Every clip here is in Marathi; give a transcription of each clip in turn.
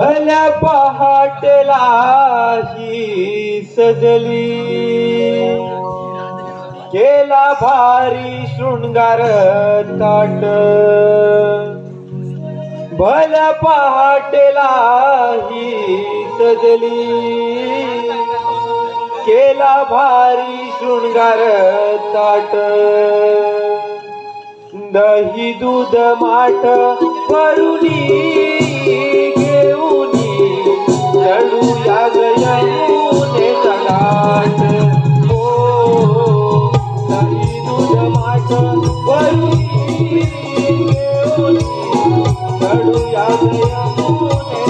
भल्या पहाटेला ही सजली. केला भारी शृंगार ताट. भल्या पहाटेला ही सजली. केला भारी शृंगार ताट. दही दूध माठ भरुनी વરુણી દેવની કડુ યાદ યાદ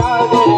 राधे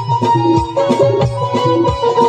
Thank you.